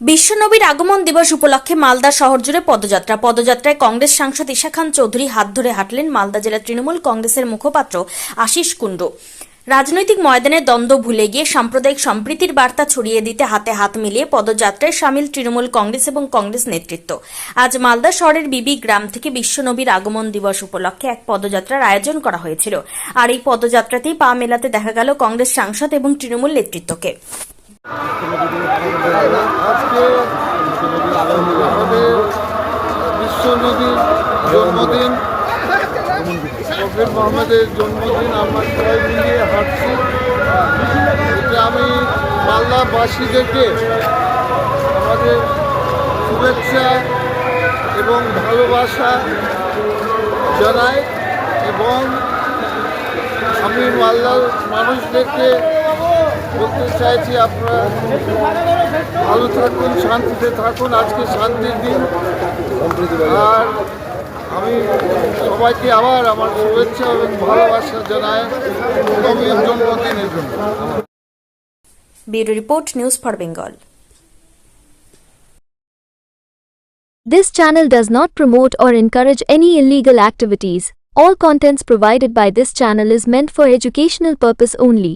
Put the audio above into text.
বিশ্বনবীর আগমন দিবস উপলক্ষে মালদা শহর জুড়ে পদযাত্রা। পদযাত্রায় কংগ্রেস সাংসদ ঈশা খান চৌধুরী হাত ধরে হাঁটলেন মালদা জেলা তৃণমূল কংগ্রেসের মুখপাত্র আশিস কুণ্ডু। রাজনৈতিক ময়দানে দ্বন্দ্ব ভুলে গিয়ে সাম্প্রদায়িক সম্প্রীতির বার্তা ছড়িয়ে দিতে হাতে হাত মিলিয়ে পদযাত্রায় সামিল তৃণমূল কংগ্রেস এবং কংগ্রেস নেতৃত্ব। আজ মালদা শহরের বিবি গ্রাম থেকে বিশ্বনবীর আগমন দিবস উপলক্ষে এক পদযাত্রার আয়োজন করা হয়েছিল। আর এই পদযাত্রাতেই পা মেলাতে দেখা গেল কংগ্রেস সাংসদ এবং তৃণমূল নেতৃত্বকে। আজকে আমাদের বিশ্ব নদীর জন্মদিন ফকির মোহাম্মদের জন্মদিন আমরা সবাই মিলিয়ে হাঁটছি এটা আমি মালদাবাসীদেরকে আমাদের শুভেচ্ছা এবং ভালোবাসা জানাই এবং আমি মালদার মানুষদেরকে বলতে চাইছি আপনারা ভালো থাকুন শান্তিতে থাকুন আজকে শান্তির দিন আর আমি সবাইকে আবার আমার শুভেচ্ছা এবং ভালোবাসা জানাই নবীন জন্মদিনের জন্য bureau report news for Bengal This channel does not promote or encourage any illegal activities. All contents provided by this channel is meant for educational purpose only.